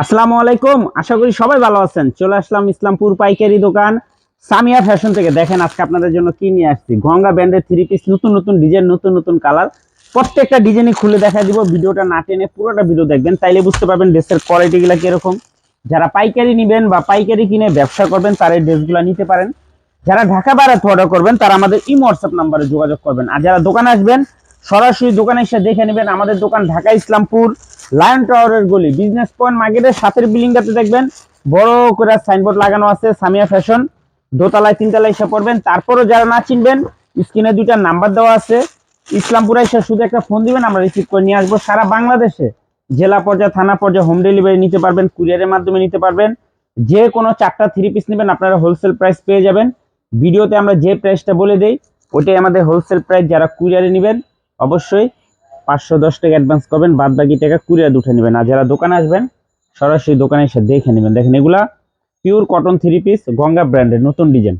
আসসালামু আলাইকুম, আশা করি সবাই ভালো আছেন। চলে আসলাম ইসলামপুর পাইকারি দোকান সামিয়া ফ্যাশন থেকে। দেখেন আজকে আপনাদের জন্য কি নিয়ে আসছি? গঙ্গা ব্যান্ডের থ্রি পিস নতুন নতুন ডিজাইন নতুন নতুন কালার প্রত্যেকটা ডিজাইনই খুলে দেখা দিব, ভিডিওটা না টেনে পুরোটা ভিডিও দেখবেন, তাইলে বুঝতে পারবেন ড্রেসের কোয়ালিটিগুলো কীরকম। যারা পাইকারি নেবেন বা পাইকারি কিনে ব্যবসা করবেন, তারা এই ড্রেসগুলো নিতে পারেন। যারা ঢাকা বাইরে অর্ডার করবেন, তারা আমাদের ইমো হোয়াটসঅ্যাপ নাম্বারে যোগাযোগ করবেন। আর যারা দোকানে আসবেন সরাসরি দোকানে এসে দেখে নেবেন আমাদের দোকান ঢাকা ইসলামপুর লায়ন টাওয়ারের গলি। বিজনেস পয়েন্ট মার্কেটের সাথের বিল্ডিংটাতে দেখবেন, বড় করে সাইনবোর্ড লাগানো আছে, সামিয়া ফ্যাশন দোতলায়, তিনতলায় এসে পড়বেন। তারপরও যারা না চিনবেন, স্ক্রিনে দুইটা নাম্বার দেওয়া আছে। ইসলামপুরে এসে শুধু একটা ফোন দিবেন, আমরা রিসিভ করে নিয়ে আসব। সারা বাংলাদেশে জেলা পর্যায়ে, থানা পর্যায়ে হোম ডেলিভারি নিতে পারবেন কুরিয়ারের মাধ্যমে নিতে পারবেন। যে কোনো চারটা থ্রি পিস নেবেন, আপনারা হোলসেল প্রাইস পেয়ে যাবেন। ভিডিওতে আমরা যে প্রাইসটা বলে দেই ওটাই আমাদের হোলসেল প্রাইস যারা কুরিয়ারে নেবেন। অবশ্যই পাঁচশো দশ টাকা অ্যাডভান্স করবেন বাদ বাকি টাকা কুরিয়ার উঠে নেবেন। আর যারা দোকানে আসবেন, সরাসরি দোকানে এসে দেখে নেবেন। দেখেন, এগুলা pure cotton three piece Ganga ব্র্যান্ডের নতুন ডিজাইন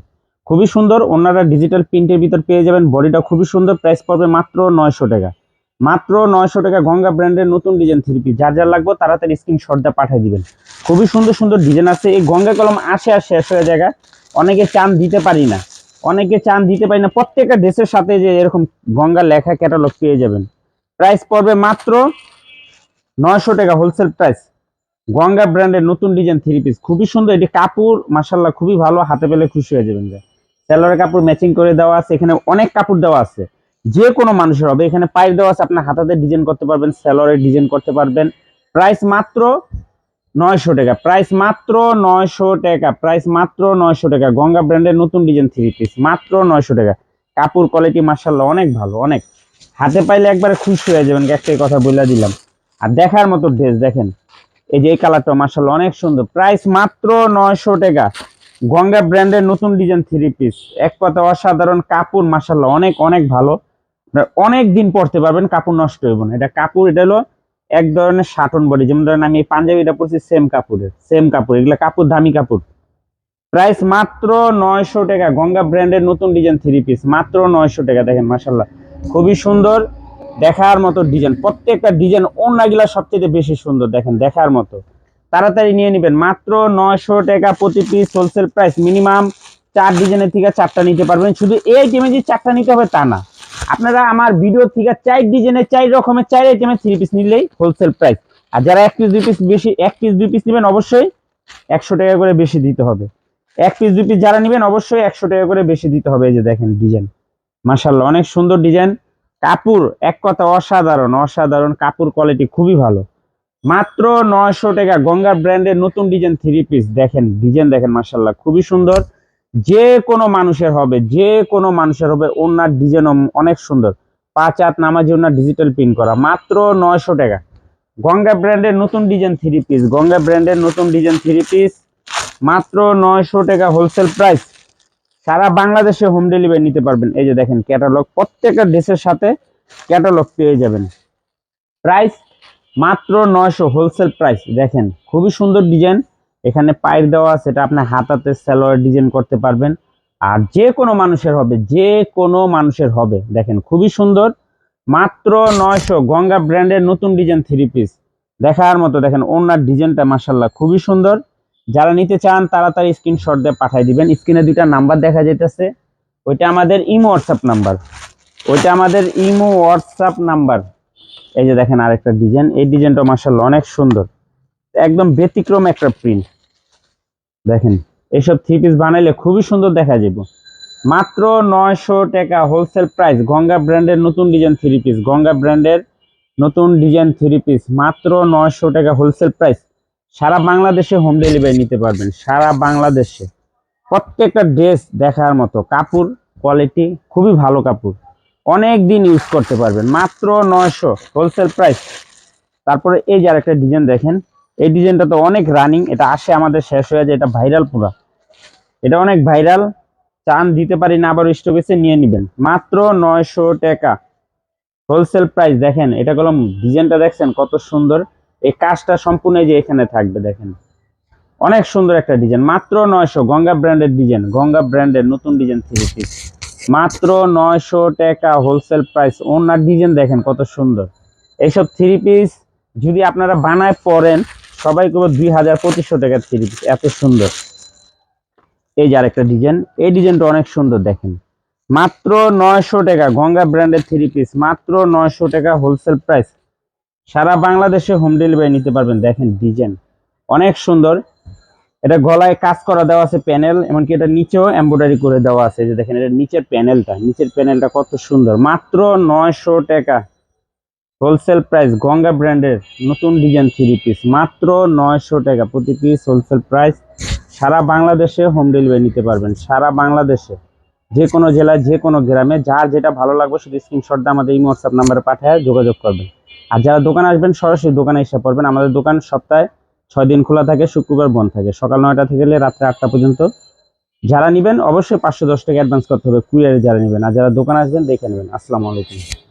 খুবই সুন্দর, ওনারা ডিজিটাল প্রিন্টের ভিতর পেয়ে যাবেন। বডিটা খুবই সুন্দর প্রাইস পড়বে মাত্র নয়শো টাকা। মাত্র নয়শো টাকা গঙ্গা ব্র্যান্ডের নতুন ডিজাইন থ্রি পিস যার যার লাগবে, তাড়াতাড়ি স্ক্রিনশটটা পাঠিয়ে দিবেন। খুবই সুন্দর সুন্দর ডিজাইন আছে। এই গঙ্গা কলম আসে আর শেষ হয়ে জায়গা। অনেকে চান দিতে পারি না। অনেকে চান দিতে পারি না। প্রত্যেকটা ড্রেসের সাথে যে এরকম গঙ্গা লেখা ক্যাটালগ পেয়ে যাবেন। প্রাইস পড়বে মাত্র নয়শো টাকা হোলসেল প্রাইস গঙ্গা ব্র্যান্ডের নতুন ডিজাইন থ্রি পিস খুবই সুন্দর। এটি কাপড় মাসাল্লাহ খুবই ভালো। হাতে পেলে খুশি হয়ে যাবেন সেলোয়ারের কাপড় ম্যাচিং করে দেওয়া আছে। এখানে অনেক কাপড় দেওয়া আছে। যে কোনো মানুষের হবে। এখানে পাইপ দেওয়া আছে। আপনার হাতাতে ডিজাইন করতে পারবেন সেলোয়ারের ডিজাইন করতে পারবেন। প্রাইস মাত্র নয়শো টাকা। প্রাইস মাত্র নয়শো টাকা প্রাইস মাত্র নয়শো টাকা। গঙ্গা ব্র্যান্ডের নতুন ডিজাইন থ্রি পিস মাত্র নয়শো টাকা। কাপড় কোয়ালিটি মার্শাল্লাহ অনেক ভালো, অনেক। হাতে পাইলে একবারে খুশি হয়ে যাবেন একটাই কথা বলে দিলাম। আর দেখার মতো ড্রেস দেখেন, এই যে এই কালারটা মার্শাল্লাহ অনেক সুন্দর। প্রাইস মাত্র নয়শো টাকা। গঙ্গা ব্র্যান্ডের নতুন ডিজাইন থ্রি পিস এক কথা, অসাধারণ কাপড় মার্শাল্লাহ অনেক অনেক ভালো। অনেক দিন পরতে পারবেন, কাপড় নষ্ট হইব না। এটা কাপড়, এটা হলো এক ধরনের শাটন বডি যেমন ধরেন আমি এই পাঞ্জাবিটা পরছি সেম কাপড়ের সেম কাপড়, এগুলো কাপড়, দামি কাপড়। প্রাইস মাত্র নয়শো টাকা, গঙ্গা ব্র্যান্ডের নতুন ডিজাইন থ্রি পিস মাত্র নয়শো টাকা, দেখেন মাসাল্লাহ খুবই সুন্দর, দেখার মতো ডিজাইন প্রত্যেকটা ডিজাইন অন্যগুলা সবচেয়ে বেশি সুন্দর, দেখেন, দেখার মতো। তাড়াতাড়ি নিয়ে নেবেন, মাত্র নয়শো টাকা প্রতি পিস হোলসেল প্রাইস মিনিমাম চার ডিজাইনের থেকে চারটা নিতে পারবেন, শুধু এই আইটেমে যে চারটা নিতে হবে তা না। আপনারা আমার ভিডিও থেকে চার ডিজাইনের চার রকমের চার আইটেমের থ্রি পিস নিলেই হোলসেল প্রাইস আর যারা এক পিস দুই পিস বেশি, এক পিস দুই পিস নেবেন অবশ্যই একশো টাকা করে বেশি দিতে হবে। এক পিস দুই পিস যারা নেবেন অবশ্যই একশো টাকা করে বেশি দিতে হবে এই যে দেখেন ডিজাইন মাসাল্লাহ অনেক সুন্দর ডিজাইন কাপড়, এক কথা অসাধারণ অসাধারণ কাপড় কোয়ালিটি খুবই ভালো। মাত্র নয়শো টাকা গঙ্গা ব্র্যান্ডের নতুন ডিজাইন থ্রি পিস দেখেন ডিজাইন দেখেন মাসাল্লাহ খুবই সুন্দর। যে কোনো মানুষের হবে, যে কোনো মানুষের হবে, ওনার ডিজাইন অনেক সুন্দর। পাঁচ হাত নামাজি ওনার ডিজিটাল প্রিন্ট করা, মাত্র নয়শো টাকা। গঙ্গা ব্র্যান্ডের নতুন ডিজাইন থ্রি পিস গঙ্গা ব্র্যান্ডের নতুন ডিজাইন থ্রি পিস মাত্র নয়শো টাকা হোলসেল প্রাইস সারা বাংলাদেশে হোম ডেলিভারি নিতে পারবেন। এই যে দেখেন ক্যাটালগ প্রত্যেকটা ড্রেসের সাথে ক্যাটালগ পেয়ে যাবেন। প্রাইস মাত্র নয়শো হোলসেল প্রাইস দেখেন, খুবই সুন্দর ডিজাইন এখানে পাইপ দেওয়া আছে, এটা আপনার হাতাতে সালোয়ার ডিজাইন করতে পারবেন। আর যে কোনো মানুষের হবে, যে কোনো মানুষের হবে। দেখেন, খুবই সুন্দর। মাত্র নয়শো, গঙ্গা ব্র্যান্ডের নতুন ডিজাইন থ্রি পিস দেখার মতো, দেখেন, ওনার ডিজাইনটা মাসাল্লাহ খুবই সুন্দর। যারা নিতে চান, তাড়াতাড়ি স্ক্রিনশট দিয়ে পাঠিয়ে দিবেন। স্ক্রিনে দুইটা নাম্বার দেখা যাইতেছে। ওইটা আমাদের ইমো হোয়াটসঅ্যাপ নাম্বার ওইটা আমাদের ইমো হোয়াটসঅ্যাপ নাম্বার এই যে দেখেন, আরেকটা ডিজাইন এই ডিজাইনটা মাসাল্লাহ অনেক সুন্দর। একদম ব্যতিক্রম একটা প্রিন্ট দেখেন এইসব থ্রি পিস বানাইলে খুবই সুন্দর দেখা যাবে। মাত্র নয়শো টাকা হোলসেল প্রাইস গঙ্গা ব্র্যান্ডের নতুন ডিজাইন থ্রি পিস গঙ্গা ব্র্যান্ডের নতুন ডিজাইন থ্রি পিস মাত্র নয়শো টাকা হোলসেল প্রাইস সারা বাংলাদেশে হোম ডেলিভারি নিতে পারবেন, সারা বাংলাদেশে। প্রত্যেকটা ড্রেস দেখার মতো, কাপড় কোয়ালিটি খুবই ভালো কাপড়। অনেক দিন ইউজ করতে পারবেন, মাত্র নয়শো হোলসেল প্রাইস তারপরে এই যে আরেকটা ডিজাইন দেখেন এই ডিজাইনটা তো অনেক রানিং এটা আসে আমাদের শেষ হয়ে যায়, এটা ভাইরাল পুরা। এটা অনেক ভাইরাল চান দিতে পারি না, আবার স্টপেসে নিয়ে নেবেন। মাত্র নয়শো টাকা। হোলসেল প্রাইস দেখেন, এটা কলম ডিজাইনটা দেখছেন, কত সুন্দর। এই কাজটা সম্পূর্ণ যে এখানে থাকবে, দেখেন। অনেক সুন্দর একটা ডিজাইন, মাত্র নয়শো, গঙ্গা ব্র্যান্ডের ডিজাইন, গঙ্গা ব্র্যান্ডের নতুন ডিজাইন থ্রি পিস। মাত্র নয়শো টাকা হোলসেল প্রাইস ওনার ডিজাইন দেখেন কত সুন্দর। এইসব থ্রি পিস যদি আপনারা বানায় পরেন সবাই করব দুই হাজার পঁচিশশো টাকার থ্রি পিস এত সুন্দর। এই যে আরেকটা ডিজাইন এই ডিজাইনটা অনেক সুন্দর, দেখেন। মাত্র নয়শো টাকা, গঙ্গা ব্র্যান্ডের থ্রি পিস মাত্র নয়শো টাকা হোলসেল প্রাইস সারা বাংলাদেশে হোম ডেলিভারি নিতে পারবেন, দেখেন ডিজাইন অনেক সুন্দর। এটা গলায় কাজ করা দেওয়া আছে প্যানেল এমনকি এটা নিচেও এমব্রয়ডারি করে দেওয়া আছে। যে দেখেন, এটা নিচের প্যানেলটা নিচের প্যানেলটা কত সুন্দর। মাত্র নয়শো টাকা। হোলসেল প্রাইস গঙ্গা ব্র্যান্ডের নতুন ডিজাইন থ্রি পিস। মাত্র নয়শো টাকা প্রতি পিস হোলসেল প্রাইস। সারা বাংলাদেশে হোম ডেলিভারি নিতে পারবেন। সারা বাংলাদেশে। যে কোনো জেলায়, যে কোনো গ্রামে, যার যেটা ভালো লাগবে শুধু স্ক্রিনশটটা আমাদের এই হোয়াটসঅ্যাপ নাম্বারে পাঠায় যোগাযোগ করবেন। আর যারা দোকানে আসবেন, সরাসরি দোকানে এসে পড়বেন। আমাদের দোকান সপ্তাহে ছয় দিন খোলা থাকে, শুক্রবার বন্ধ থাকে। সকাল নয়টা থেকে রাত্রে আটটা পর্যন্ত। যারা নেবেন, অবশ্যই পাঁচশো দশ টাকা অ্যাডভান্স করতে হবে। কুরিয়ারে যারা নেবেন। আর যারা দোকান আসবেন, দেখে নেবেন। আসসালামু আলাইকুম।